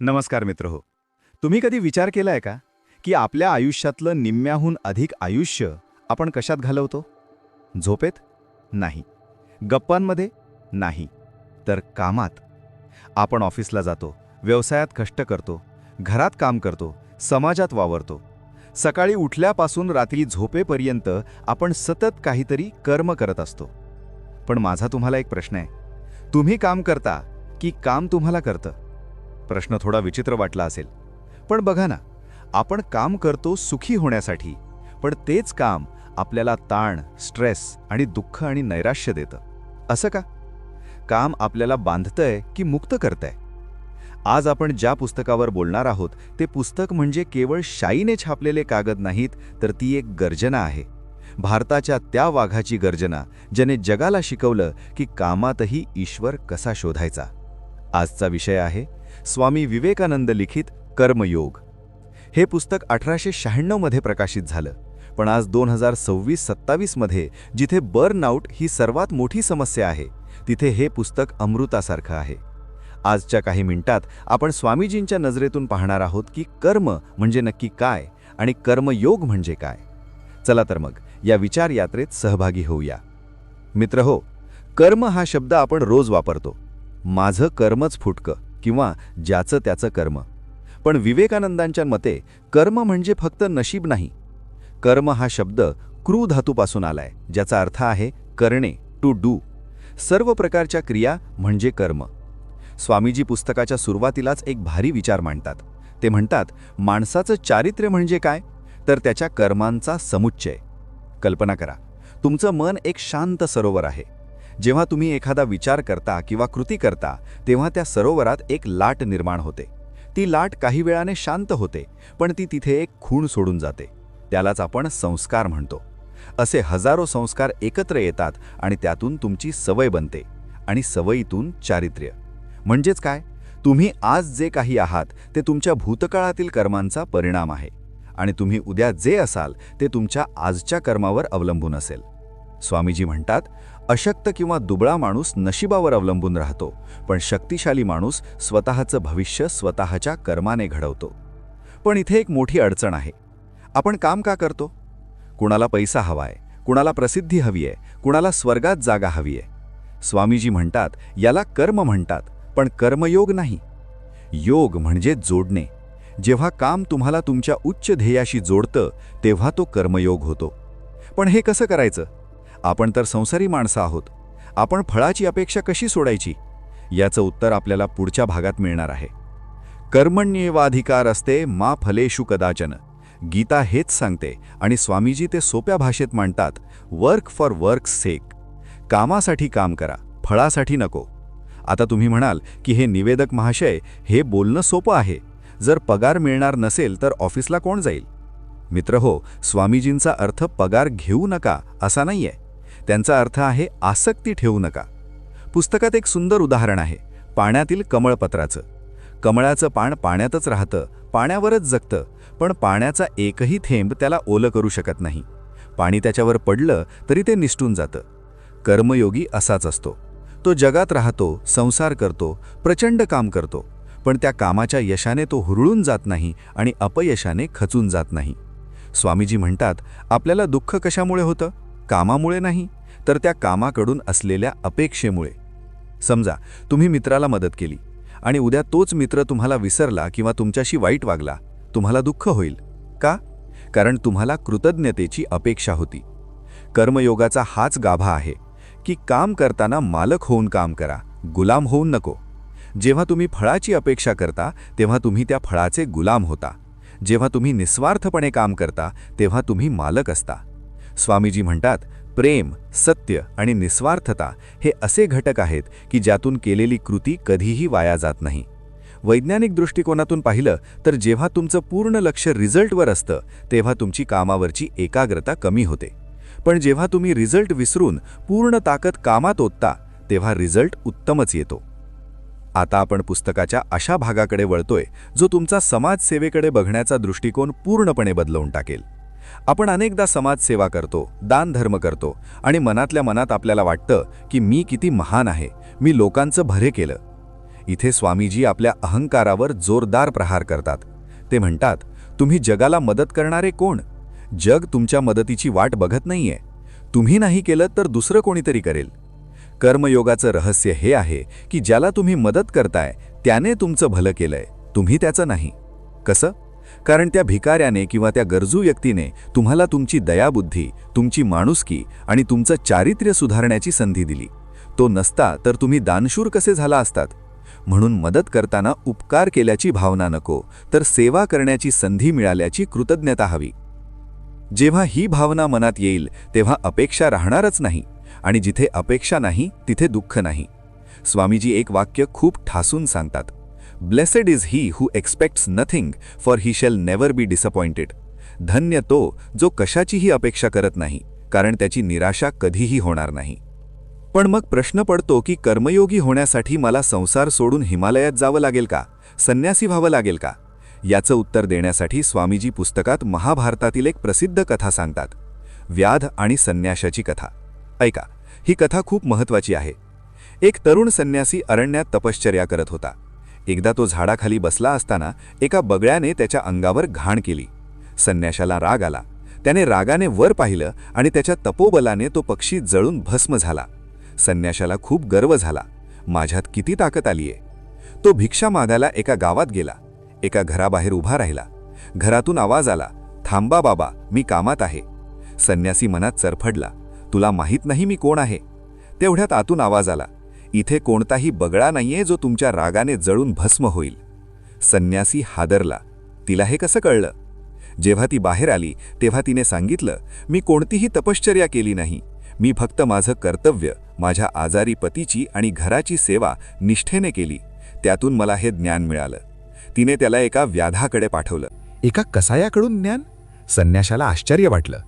नमस्कार मित्र हो. तुम्ही कधी विचार केलाय का की आपल्या आयुष्यातलं निम्म्याहून अधिक आयुष्य आपण कशात घालवतो? झोपेत? नाही. गप्पांमध्ये? नाही. तर कामात? आपण ऑफिसला जातो व्यवसायात कष्ट करतो घरात काम करतो समाजात वावरतो. सकाळी उठल्यापासून रात्री झोपेपर्यंत आपण सतत काहीतरी कर्म करत असतो. पण माझा तुम्हाला एक प्रश्न आहे. तुम्ही काम करता की काम तुम्हाला करतं? प्रश्न थोडा विचित्र वाटला असेल. पण बघा ना आपण काम करतो सुखी होण्यासाठी पण तेच काम आपल्याला ताण स्ट्रेस आणि दुःख आणि नैराश्य देतं. असं का? काम आपल्याला बांधतंय की मुक्त करतंय? आज आपण ज्या पुस्तकावर बोलणार आहोत ते पुस्तक म्हणजे केवळ शाईने छापलेले कागद नाहीत तर ती एक गर्जना आहे. भारताच्या त्या वाघाची गर्जना ज्याने जगाला शिकवलं की कामातही ईश्वर कसा शोधायचा. आजचा विषय आहे स्वामी विवेकानंद लिखित कर्मयोग. हे पुस्तक अठराशे शहाण्णवमध्ये प्रकाशित झालं. पण आज दोन हजार सव्वीस सत्तावीसमध्ये जिथे बर्नआउट ही सर्वात मोठी समस्या आहे तिथे हे पुस्तक अमृतासारखं आहे. आजच्या काही मिनिटात आपण स्वामीजींच्या नजरेतून पाहणार आहोत की कर्म म्हणजे नक्की काय आणि कर्मयोग म्हणजे काय. चला तर मग या विचार यात्रेत सहभागी होऊया. मित्र हो कर्म हा शब्द आपण रोज वापरतो. माझं कर्मच फुटकं. किंवा ज्याचं त्याचं कर्म. पण विवेकानंदांच्या मते कर्म म्हणजे फक्त नशीब नाही. कर्म हा शब्द क्रू धातूपासून आलाय ज्याचा अर्थ आहे करणे टू डू सर्व प्रकारच्या क्रिया म्हणजे कर्म. स्वामीजी पुस्तकाच्या सुरुवातीलाच एक भारी विचार मांडतात. ते म्हणतात माणसाचं चारित्र्य म्हणजे काय? तर त्याच्या कर्मांचा समुच्चय. कल्पना करा तुमचं मन एक शांत सरोवर आहे. जेव्हा तुम्ही एखादा विचार करता किंवा कृती करता तेव्हा त्या सरोवरात एक लाट निर्माण होते. ती लाट काही वेळाने शांत होते पण ती तिथे एक खूण सोडून जाते. त्यालाच आपण संस्कार म्हणतो. असे हजारो संस्कार एकत्र येतात आणि त्यातून तुमची सवय बनते आणि सवयीतून चारित्र्य. म्हणजेच काय? तुम्ही आज जे काही आहात ते तुमच्या भूतकाळातील कर्मांचा परिणाम आहे आणि तुम्ही उद्या जे असाल ते तुमच्या आजच्या कर्मावर अवलंबून असेल. स्वामीजी म्हणतात अशक्त किंवा दुबळा माणूस नशिबावर अवलंबून राहतो पण शक्तिशाली माणूस स्वतःचं भविष्य स्वतःच्या कर्माने घडवतो. पण इथे एक मोठी अडचण आहे. आपण काम का करतो? कुणाला पैसा हवाय कुणाला प्रसिद्धी हवी आहे कुणाला स्वर्गात जागा हवी आहे. स्वामीजी म्हणतात याला कर्म म्हणतात पण कर्मयोग नाही. योग म्हणजे जोडणे. जेव्हा काम तुम्हाला तुमच्या उच्च ध्येयाशी जोडतं तेव्हा तो कर्मयोग होतो. पण हे कसं करायचं? आपण तर संसारी माणसं आहोत. आपण फळाची अपेक्षा कशी सोडायची? याचं उत्तर आपल्याला पुढच्या भागात मिळणार आहे. कर्मण्येवाधिकार असते मा फलेषु कदाचन. गीता हेच सांगते आणि स्वामीजी ते सोप्या भाषेत मांडतात वर्क फॉर वर्क सेक कामासाठी काम करा फळासाठी नको. आता तुम्ही म्हणाल की हे निवेदक महाशय हे बोलणं सोपं आहे. जर पगार मिळणार नसेल तर ऑफिसला कोण जाईल? मित्र हो स्वामीजींचा अर्थ पगार घेऊ नका असा नाहीये. त्यांचा अर्थ आहे आसक्ती ठेवू नका. पुस्तकात एक सुंदर उदाहरण आहे पाण्यातील कमळपत्राचं. कमळाचं पान पाण्यातच राहतं पाण्यावरच जगतं पण पाण्याचा एकही थेंब त्याला ओलं करू शकत नाही. पाणी त्याच्यावर पडलं तरी ते निष्ठून जातं. कर्मयोगी असाच असतो. तो जगात राहतो संसार करतो प्रचंड काम करतो पण त्या कामाच्या यशाने तो हुरळून जात नाही आणि अपयशाने खचून जात नाही. स्वामीजी म्हणतात आपल्याला दुःख कशामुळे होतं? कामामुळे नाही. तर त्या कामाकडून असलेल्या अपेक्षेमुळे. समजा तुम्ही मित्राला मदत केली आणि उद्या तोच मित्र तुम्हाला विसरला किंवा तुमच्याशी वाईट वागला तुम्हाला दुःख होईल का? कारण तुम्हाला कृतज्ञतेची अपेक्षा होती. कर्मयोगाचा हाच गाभा आहे की काम करताना मालक होऊन काम करा गुलाम होऊन नको. जेव्हा तुम्ही फळाची अपेक्षा करता तेव्हा तुम्ही त्या फळाचे गुलाम होता. जेव्हा तुम्ही निस्वार्थपणे काम करता तेव्हा तुम्ही मालक असता. स्वामीजी म्हणतात प्रेम सत्य आणि निस्वार्थता हे असे घटक आहेत की ज्यातून केलेली कृती कधीही वाया जात नाही. वैज्ञानिक दृष्टिकोनातून पाहिलं तर जेव्हा तुमचं पूर्ण लक्ष रिझल्टवर असतं तेव्हा तुमची कामावरची एकाग्रता कमी होते. पण जेव्हा तुम्ही रिझल्ट विसरून पूर्ण ताकद कामात ओतता तेव्हा रिझल्ट उत्तमच येतो. आता आपण पुस्तकाच्या अशा भागाकडे वळतोय जो तुमचा समाजसेवेकडे बघण्याचा दृष्टिकोन पूर्णपणे बदलवून टाकेल. आपण अनेकदा समाजसेवा करतो दानधर्म करतो आणि मनातल्या मनात आपल्याला वाटतं की मी किती महान आहे मी लोकांचं भरे केलं. इथे स्वामीजी आपल्या अहंकारावर जोरदार प्रहार करतात. ते म्हणतात तुम्ही जगाला मदत करणारे कोण? जग तुमच्या मदतीची वाट बघत नाहीये. तुम्ही नाही केलं तर दुसरं कोणीतरी करेल. कर्मयोगाचं रहस्य हे आहे की ज्याला तुम्ही मदत करताय त्याने तुमचं भलं केलंय तुम्ही त्याचं नाही. कसं? कारण त्या भिकाऱ्याने किंवा त्या गरजू व्यक्तीने तुम्हाला तुमची दयाबुद्धी तुमची माणुसकी आणि तुमचं चारित्र्य सुधारण्याची संधी दिली. तो नसता तर तुम्ही दानशूर कसे झाला असतात? म्हणून मदत करताना उपकार केल्याची भावना नको तर सेवा करण्याची संधी मिळाल्याची कृतज्ञता हवी. जेव्हा ही भावना मनात येईल तेव्हा अपेक्षा राहणारच नाही आणि जिथे अपेक्षा नाही तिथे दुःख नाही. स्वामीजी एक वाक्य खूप ठासून सांगतात. Blessed is he who expects nothing for he shall never be disappointed धन्य तो जो कशाचीही अपेक्षा करत नाही कारण त्याची निराशा कधीही होणार नाही. पण मग प्रश्न पडतो की कर्मयोगी होण्यासाठी मला संसार सोडून हिमालयात जावं लागेल का? संन्यासी व्हावं लागेल का? याचं उत्तर देण्यासाठी स्वामीजी पुस्तकात महाभारतातील एक प्रसिद्ध कथा सांगतात. व्याध आणि संन्याशाची कथा. ऐका ही कथा खूप महत्वाची आहे. एक तरुण संन्यासी अरण्यात तपश्चर्या करत होता. एकदा तो झाडाखाली बसला असताना एका बगळ्याने त्याच्या अंगावर घाण केली. संन्याशाला राग आला. त्याने रागाने वर पाहिलं आणि त्याच्या तपोबलाने तो पक्षी जळून भस्म झाला. संन्याशाला खूप गर्व झाला. माझ्यात किती ताकद आलीये. तो भिक्षा मागायला एका गावात गेला. एका घराबाहेर उभा राहिला. घरातून आवाज आला थांबा बाबा मी कामात आहे. संन्यासी मनात चरफडला तुला माहीत नाही मी कोण आहे. तेवढ्यात आतून आवाज आला इथे कोणताही बगळा नाहीये जो तुमच्या रागाने जळून भस्म होईल. संन्यासी हादरला. तिला हे कसं कळलं? जेव्हा ती बाहेर आली तेव्हा तिने सांगितलं मी कोणतीही तपश्चर्या केली नाही. मी फक्त माझं कर्तव्य माझ्या आजारी पतीची आणि घराची सेवा निष्ठेने केली. त्यातून मला हे ज्ञान मिळालं. तिने त्याला एका व्याधाकडे पाठवलं. एका कसायाकडून ज्ञान? संन्याशाला आश्चर्य वाटलं.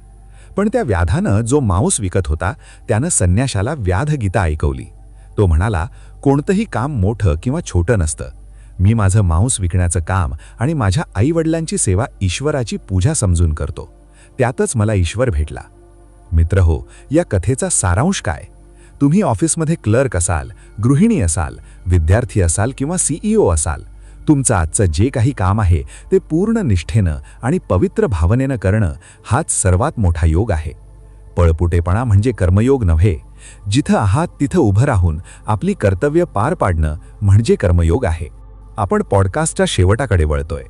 पण त्या व्याधानं जो मांस विकत होता त्यानं संन्याशाला व्याधगीता ऐकवली. तो म्हणाला कोणतंही काम मोठं किंवा छोटं नसतं. मी माझं मांस विकण्याचं काम आणि माझ्या आईवडिलांची सेवा ईश्वराची पूजा समजून करतो. त्यातच मला ईश्वर भेटला. मित्र हो या कथेचा सारांश काय? तुम्ही ऑफिसमध्ये क्लर्क असाल गृहिणी असाल विद्यार्थी असाल किंवा सीईओ असाल. तुमचं आजचं जे काही काम आहे ते पूर्ण निष्ठेनं आणि पवित्र भावनेनं करणं हाच सर्वात मोठा योग आहे. पळपुटेपणा म्हणजे कर्मयोग नव्हे. जिथं आहात तिथं उभं राहून आपली कर्तव्य पार पाडणं म्हणजे कर्मयोग आहे. आपण पॉडकास्टच्या शेवटाकडे वळतोय.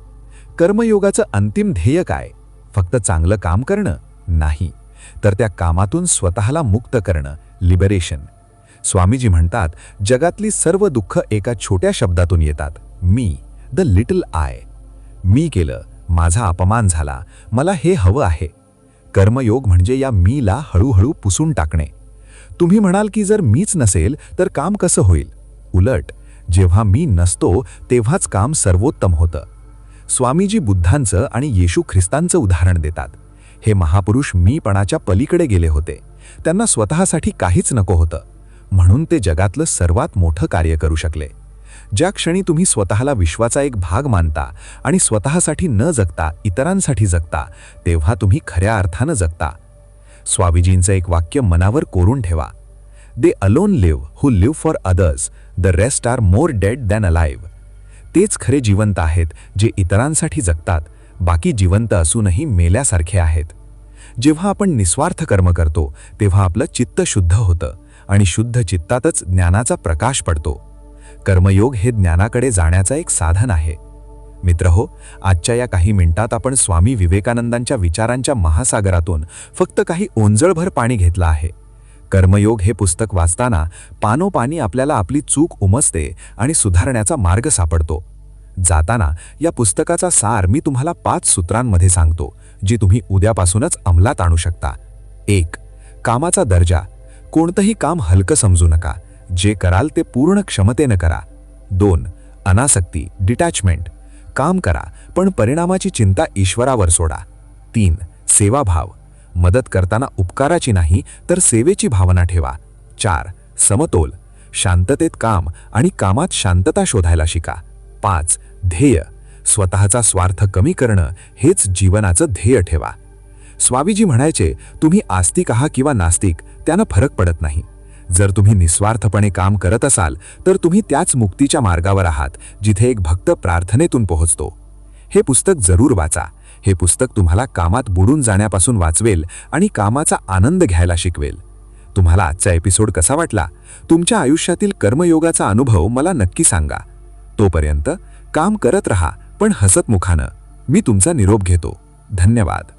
कर्मयोगाचं अंतिम ध्येय काय? फक्त चांगलं काम करणं? नाही. तर त्या कामातून स्वतःला मुक्त करणं लिबरेशन. स्वामीजी म्हणतात जगातली सर्व दुःख एका छोट्या शब्दातून येतात. मी द लिटल आय. मी केलं माझा अपमान झाला मला हे हवं आहे. कर्मयोग म्हणजे या मीला हळूहळू पुसून टाकणे. तुम्ही म्हणाल की जर मीच नसेल तर काम कसं होईल? उलट जेव्हा मी नसतो तेव्हाच काम सर्वोत्तम होतं. स्वामीजी बुद्धांचं आणि येशू ख्रिस्तांचं उदाहरण देतात. हे महापुरुष मीपणाच्या पलीकडे गेले होते. त्यांना स्वतःसाठी काहीच नको होतं. म्हणून ते जगातलं सर्वात मोठं कार्य करू शकले. ज्या क्षणी तुम्ही स्वतःला विश्वाचा एक भाग मानता आणि स्वतःसाठी न जगता इतरांसाठी जगता तेव्हा तुम्ही खऱ्या अर्थानं जगता. स्वामीजींचं एक वाक्य मनावर कोरून ठेवा. They alone live who live for others the rest are more dead than alive तेच खरे जिवंत आहेत जे इतरांसाठी जगतात बाकी जिवंत असूनही मेल्यासारखे आहेत. जेव्हा आपण निस्वार्थ कर्म करतो तेव्हा आपलं चित्त शुद्ध होतं आणि शुद्ध चित्तातच ज्ञानाचा प्रकाश पडतो. कर्मयोग हे ज्ञानाकडे जाण्याचं एक साधन आहे. मित्र हो आजच्या या काही मिनिटात आपण स्वामी विवेकानंदांच्या विचारांच्या महासागरातून फक्त काही ओंजळभर पाणी घेतलं आहे. कर्मयोग हे पुस्तक वाचताना पानोपानी आपल्याला आपली चूक उमसते आणि सुधारण्याचा मार्ग सापडतो. जाताना या पुस्तकाचा सार मी तुम्हाला पाच सूत्रांमध्ये सांगतो जी तुम्ही उद्यापासूनच अंमलात आणू शकता. एक कामाचा दर्जा. कोणतंही काम हलकं समजू नका. जे कराल ते पूर्ण क्षमतेनं करा. दोन अनासक्ती डिटॅचमेंट. काम करा पण परिणामाची चिंता ईश्वरावर सोडा. तीन सेवाभाव. मदत करताना उपकाराची नाही तर सेवेची भावना ठेवा. चार समतोल. शांततेत काम आणि कामात शांतता शोधायला शिका. पाच ध्येय. स्वतःचा स्वार्थ कमी करणं हेच जीवनाचं ध्येय ठेवा. स्वामीजी म्हणायचे तुम्ही आस्तिक आहात किंवा नास्तिक त्यानं फरक पडत नाही. जर तुम्ही निस्वार्थपणे काम करत असाल तर तुम्ही त्याच मुक्तीच्या मार्गावर आहात जिथे एक भक्त प्रार्थनेतून पोहोचतो. हे पुस्तक जरूर वाचा. हे पुस्तक तुम्हाला कामात बुडून जाण्यापासून वाचवेल आणि कामाचा आनंद घ्यायला शिकवेल. तुम्हाला आजचा एपिसोड कसा वाटला? तुमच्या आयुष्यातील कर्मयोगाचा अनुभव मला नक्की सांगा. तोपर्यंत काम करत रहा पण हसत मुखानं. मी तुमचा निरोप घेतो. धन्यवाद.